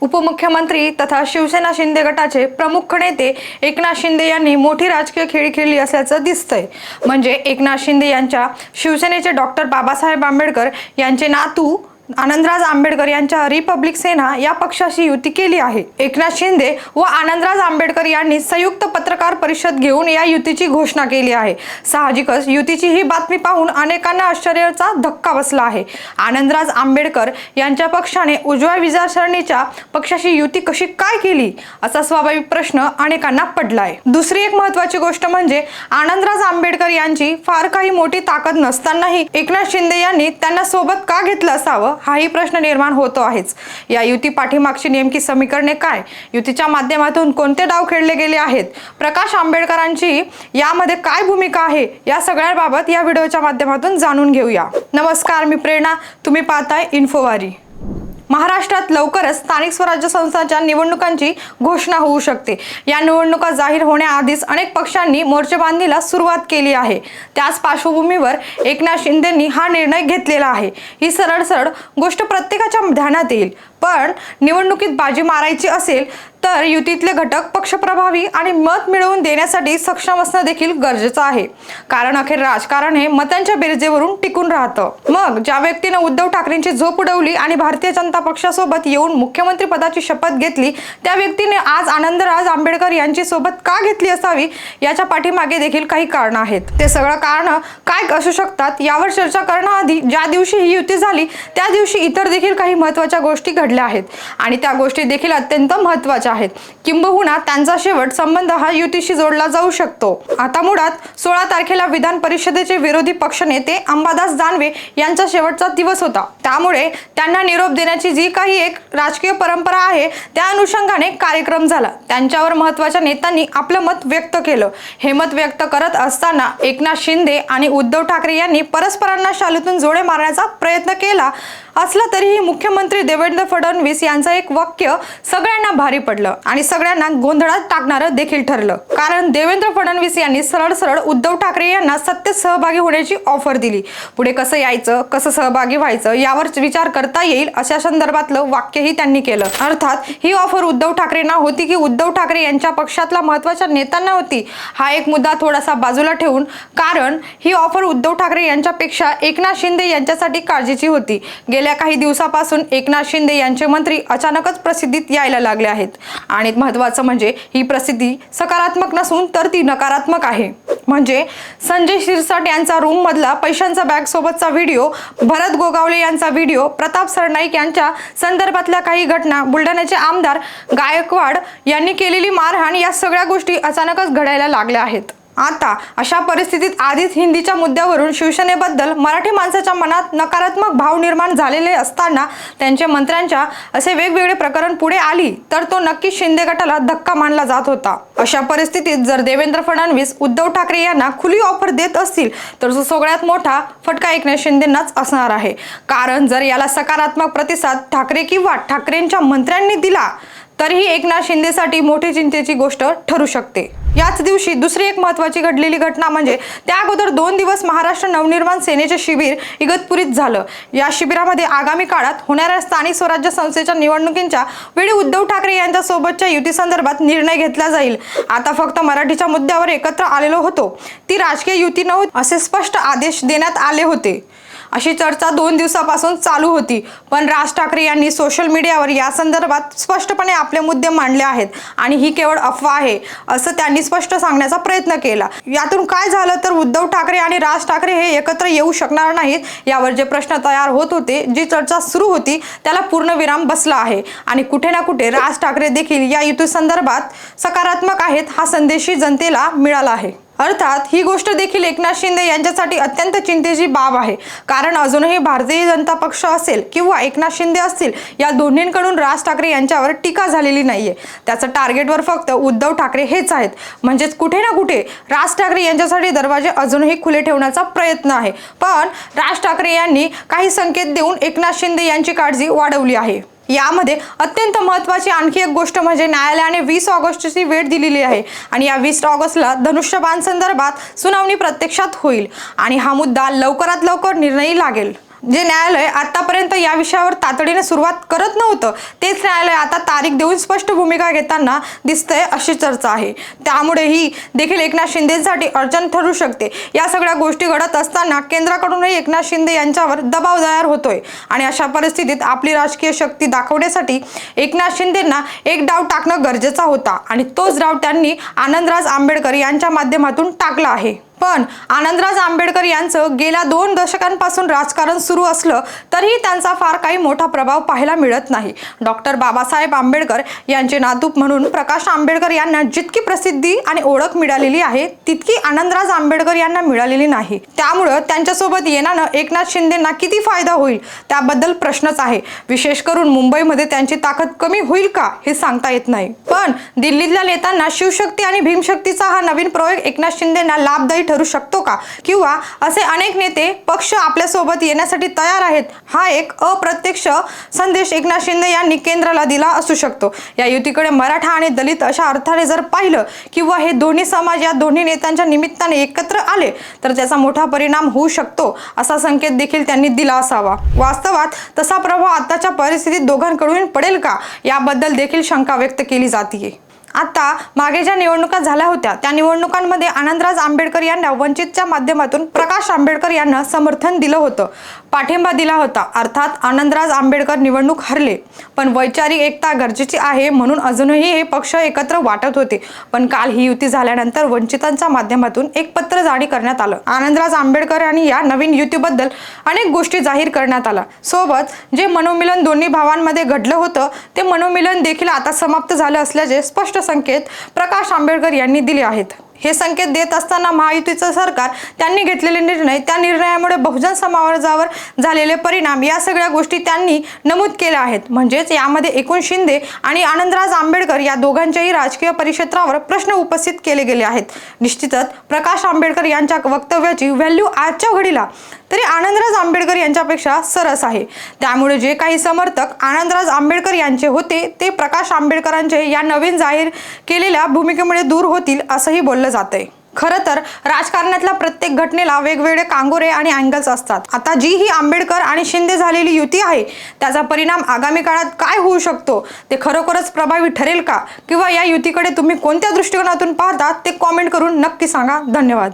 उपमुख्यमंत्री तथा शिवसेना शिंदे गटाचे प्रमुख नेते एकनाथ शिंदे यांनी मोठी राजकीय खेळी खेळली असल्याचं दिसतंय. म्हणजे एकनाथ शिंदे यांच्या शिवसेनेचे डॉक्टर बाबासाहेब आंबेडकर यांचे नातू आनंदराज आंबेडकर यांच्या रिपब्लिक सेना या पक्षाशी युती केली आहे. एकनाथ शिंदे व आनंदराज आंबेडकर यांनी संयुक्त पत्रकार परिषद घेऊन या युतीची घोषणा केली आहे. साहजिकच युतीची ही बातमी पाहून अनेकांना आश्चर्याचा धक्का बसला आहे. आनंदराज आंबेडकर यांच्या पक्षाने उजव्या विचारसरणीच्या पक्षाशी युती कशी काय केली? असा स्वाभाविक प्रश्न अनेकांना पडला आहे दुसरी एक महत्वाची गोष्ट म्हणजे आनंदराज आंबेडकर यांची फार काही मोठी ताकद नसतानाही एकनाथ शिंदे यांनी त्यांना सोबत का घेतलं असावं? हाही प्रश्न निर्माण होतो आहेच. या युती पाठीमागची नेमकी समीकरणे काय? युतीच्या माध्यमातून कोणते डाव खेळले गेले आहेत? प्रकाश आंबेडकरांची यामध्ये काय भूमिका आहे? या सगळ्याबाबत या व्हिडिओच्या माध्यमातून जाणून घेऊया. नमस्कार मी प्रेरणा. तुम्ही पाहताय इन्फोवारी महाराष्ट्रात लवकरच स्थानिक स्वराज्य संस्थांच्या निवडणुकांची घोषणा होऊ शकते. या निवडणुका जाहीर होण्याआधीच अनेक पक्षांनी मोर्चेबांधणीला सुरुवात केली आहे. त्याच पार्श्वभूमीवर एकनाथ शिंदेंनी हा निर्णय घेतलेला आहे. ही सरळ सरळ गोष्ट प्रत्येकाच्या ध्यानात येईल. पण निवडणुकीत बाजी मारायची असेल तर युतीतले घटक पक्षप्रभावी आणि मत मिळवून देण्यासाठी सक्षम असणं देखील गरजेचं आहे. कारण अखेर राजकारण हे मतांच्या बेरजेवरून टिकून राहतं. मग ज्या व्यक्तीनं उद्धव ठाकरेंची झोप उडवली आणि भारतीय जनता पक्षासोबत येऊन मुख्यमंत्री पदाची शपथ घेतली त्या व्यक्तीने आज आनंदराज आंबेडकर यांची सोबत का घेतली असावी याच्या पाठीमागे देखील काही कारण आहेत. ते सगळं कारण काय असू शकतात यावर चर्चा करण्याआधी ज्या दिवशी ही युती झाली त्या दिवशी इतर देखील काही महत्त्वाच्या गोष्टी घडल्या आहेत. आणि त्या गोष्टी देखील अत्यंत महत्त्वाच्या आहेत. किंबहुना त्यांचा शेवट संबंध हा युतीशी जोडला जाऊ शकतो. आता मुळात सोळा तारखेला विधान परिषदेचे विरोधी पक्षनेते अंबादास दानवे यांचा शेवटचा दिवस होता. त्यामुळे त्यांना निरोप देण्याची जी काही एक राजकीय परंपरा आहे त्या अनुषंगाने कार्यक्रम झाला. त्यांच्यावर महत्त्वाच्या नेत्यांनी आपलं मत व्यक्त केलं. हे मत व्यक्त करत असताना एकनाथ शिंदे आणि उद्धव ठाकरे यांनी परस्परांना शालूतून जोडे मारण्याचा प्रयत्न केला. असला तरीही मुख्यमंत्री देवेंद्र फडणवीस यांचं एक वाक्य सगळ्यांना भारी पडलं आणि सगळ्यांना गोंधळात टाकणारं देखील ठरलं. कारण देवेंद्र फडणवीस यांनी सरळ सरळ उद्धव ठाकरे यांना सत्तेत सहभागी होण्याची ऑफर दिली. पुढे कसं यायचं कसं सहभागी व्हायचं यावर विचार करता येईल अशा संदर्भातलं वाक्यही त्यांनी केलं. अर्थात ही ऑफर उद्धव ठाकरेंना होती की उद्धव ठाकरे यांच्या पक्षातला महत्त्वाच्या नेत्यांना होती? हा एक मुद्दा थोडासा बाजूला ठेवून कारण ही ऑफर उद्धव ठाकरे यांच्यापेक्षा एकनाथ शिंदे यांच्यासाठी काळजीची होती. गेल्या काही दिवसापासून एकनाथ शिंदे यांचे मंत्री अचानकच प्रसिद्धीत यायला लागले आहेत. आणि महत्वाचं म्हणजे ही प्रसिद्धी सकारात्मक नसून तर ती नकारात्मक आहे. म्हणजे संजय शिरसाट यांचा रूम मधला पैशांचा बॅग सोबतचा व्हिडिओ भरत गोगावले यांचा व्हिडिओ प्रताप सरनाईक यांच्या संदर्भातल्या काही घटना बुलढाण्याचे आमदार गायकवाड यांनी केलेली मारहाण या सगळ्या गोष्टी अचानकच घडायला लागल्या आहेत. आता अशा परिस्थितीत आधीच हिंदीच्या मुद्द्यावरून शिवसेनेबद्दल मराठी माणसाच्या मनात नकारात्मक भाव निर्माण झालेले असताना त्यांच्या मंत्र्यांच्या असे वेगवेगळे प्रकरण पुढे आली तर तो नक्की शिंदे गटाला धक्का मानला जात होता. अशा परिस्थितीत जर देवेंद्र फडणवीस उद्धव ठाकरे यांना खुली ऑफर देत असतील तर तो सगळ्यात मोठा फटका एकनाथ शिंदेनाच असणार आहे. कारण जर याला सकारात्मक प्रतिसाद ठाकरे किंवा ठाकरेंच्या मंत्र्यांनी दिला तरीही एकनाथ शिंदेसाठी मोठी चिंतेची गोष्ट ठरू शकते. याच दिवशी दुसरी एक महत्वाची घडलेली घटना म्हणजे त्या अगोदर दोन दिवस महाराष्ट्र नवनिर्माण सेनेचे शिबिर इगतपुरीत झालं. या शिबिरामध्ये आगामी काळात होणाऱ्या स्थानिक स्वराज्य संस्थेच्या निवडणुकींच्या वेळी उद्धव ठाकरे यांच्यासोबतच्या युतीसंदर्भात निर्णय घेतला जाईल. आता फक्त मराठीच्या मुद्द्यावर एकत्र आलेलो होतो. ती राजकीय युती नव्हती असे स्पष्ट आदेश देण्यात आले होते. अशी चर्चा दोन दिवसापासून चालू होती. पण राज ठाकरे यांनी सोशल मीडियावर या संदर्भात स्पष्टपणे आपले मुद्दे मांडले आहेत आणि ही केवळ अफवा आहे असं त्यांनी स्पष्ट सांगण्याचा प्रयत्न केला. यातून काय झालं तर उद्धव ठाकरे आणि राज ठाकरे हे एकत्र येऊ शकणार नाहीत यावर जे प्रश्न तयार होत होते जी चर्चा सुरू होती त्याला पूर्णविराम बसला आहे. आणि कुठे ना कुठे राज ठाकरे देखील या युती संदर्भात सकारात्मक आहेत हा संदेशही जनतेला मिळाला आहे. अर्थात ही गोष्ट देखील एकनाथ शिंदे यांच्यासाठी अत्यंत चिंतेची बाब आहे. कारण अजूनही भारतीय जनता पक्ष असेल किंवा एकनाथ शिंदे असतील या दोन्हींकडून राज ठाकरे यांच्यावर टीका झालेली नाहीये. त्याचं टार्गेटवर फक्त उद्धव ठाकरे हेच आहेत. म्हणजेच कुठे ना कुठे राज ठाकरे यांच्यासाठी दरवाजे अजूनही खुले ठेवण्याचा प्रयत्न आहे. पण राज ठाकरे यांनी काही संकेत देऊन एकनाथ शिंदे यांची काळजी वाढवली आहे. यामध्ये अत्यंत महत्त्वाची आणखी एक गोष्ट म्हणजे न्यायालयाने वीस ऑगस्टची वेळ दिलेली आहे. आणि या वीस ऑगस्टला धनुष्यबाण संदर्भात सुनावणी प्रत्यक्षात होईल. आणि हा मुद्दा लवकरात लवकर निर्णयी लागेल. जे न्यायालय आतापर्यंत या विषयावर तातडीने सुरुवात करत नव्हतं तेच न्यायालय आता तारीख देऊन स्पष्ट भूमिका घेताना दिसतंय अशी चर्चा आहे. त्यामुळे ही देखील एकनाथ शिंदेसाठी अडचण ठरू शकते. या सगळ्या गोष्टी घडत असताना केंद्राकडूनही एकनाथ शिंदे यांच्यावर दबाव तयार होतोय. आणि अशा परिस्थितीत आपली राजकीय शक्ती दाखवण्यासाठी एकनाथ शिंदेंना एक डाव टाकणं गरजेचा होता. आणि तोच डाव त्यांनी आनंदराज आंबेडकर यांच्या माध्यमातून टाकला आहे. पण आनंदराज आंबेडकर यांचं गेल्या दोन दशकांपासून राजकारण सुरू असलं तरीही त्यांचा फार काही मोठा प्रभाव पाहायला मिळत नाही. डॉक्टर बाबासाहेब आंबेडकर यांचे नातूप म्हणून प्रकाश आंबेडकर यांना जितकी प्रसिद्धी आणि ओळख मिळालेली आहे तितकी आनंदराज आंबेडकर यांना मिळालेली नाही. त्यामुळं त्यांच्यासोबत येण्यानं एकनाथ शिंदेंना किती फायदा होईल त्याबद्दल प्रश्नच आहे. विशेष करून मुंबईमध्ये त्यांची ताकद कमी होईल का हे सांगता येत नाही. पण दिल्लीतल्या नेत्यांना शिवशक्ती आणि भीमशक्तीचा हा नवीन प्रयोग एकनाथ शिंदेना लाभदायी ठरू शकतो का? किंवा असे अनेक नेते पक्ष आपल्यासोबत येण्यासाठी तयार आहेत हा एक अप्रत्यक्ष संदेश एकनाथ शिंदे यांनी केंद्राला दिला असू शकतो. या युतीकडे मराठा आणि दलित अशा अर्थाने जर पाहिलं किंवा हे दोन्ही समाज या दोन्ही नेत्यांच्या निमित्ताने एकत्र आले तर त्याचा मोठा परिणाम होऊ शकतो असा संकेत देखील त्यांनी दिला असावा. वास्तवात तसा प्रभाव आताच्या परिस्थितीत दोघांकडून पडेल का? याबद्दल देखील शंका व्यक्त केली जाते आता मागे ज्या निवडणुका झाल्या होत्या त्या निवडणुकांमध्ये आनंदराज आंबेडकर यांना वंचितच्या माध्यमातून प्रकाश आंबेडकर यांना समर्थन दिलं होतं. पाठिंबा दिला होता. अर्थात आनंदराज आंबेडकर निवडणूक हरले. पण वैचारिक एकता गरजेची आहे म्हणून अजूनही हे पक्ष एकत्र वाटत होते. पण काल ही युती झाल्यानंतर वंचितांच्या माध्यमातून एक पत्र जारी करण्यात आलं. आनंदराज आंबेडकर आणि या नवीन युतीबद्दल अनेक गोष्टी जाहीर करण्यात आल्या. सोबत जे मनोमिलन दोन्ही भावांमध्ये घडलं होतं ते मनोमिलन देखील आता समाप्त झालं असल्याचे स्पष्ट संकेत प्रकाश आंबेडकर यांनी दिले आहेत. हे संकेत देत असताना महायुतीचं सरकार त्यांनी घेतलेले निर्णय त्या निर्णयामुळे बहुजन समाजावर झालेले परिणाम या सगळ्या गोष्टी त्यांनी नमूद केल्या आहेत. म्हणजेच यामध्ये एकूण शिंदे आणि आनंदराज आंबेडकर या दोघांच्याही राजकीय परिक्षेत्रावर प्रश्न उपस्थित केले गेले आहेत. निश्चितच प्रकाश आंबेडकर यांच्या वक्तव्याची व्हॅल्यू आजच्या घडीला तरी आनंदराज आंबेडकर यांच्यापेक्षा सरस आहे. त्यामुळे जे काही समर्थक आनंदराज आंबेडकर यांचे होते ते प्रकाश आंबेडकरांचे या नवीन जाहीर केलेल्या भूमिकेमुळे दूर होतील असंही बोललं जातंय. खरं तर राजकारणातल्या प्रत्येक घटनेला वेगवेगळे कांगोरे आणि अँगल्स असतात. आता जी ही आंबेडकर आणि शिंदे झालेली युती आहे त्याचा परिणाम आगामी काळात काय होऊ शकतो ते खरोखरच प्रभावी ठरेल का? किंवा या युतीकडे तुम्ही कोणत्या दृष्टिकोनातून पाहता ते कॉमेंट करून नक्की सांगा. धन्यवाद.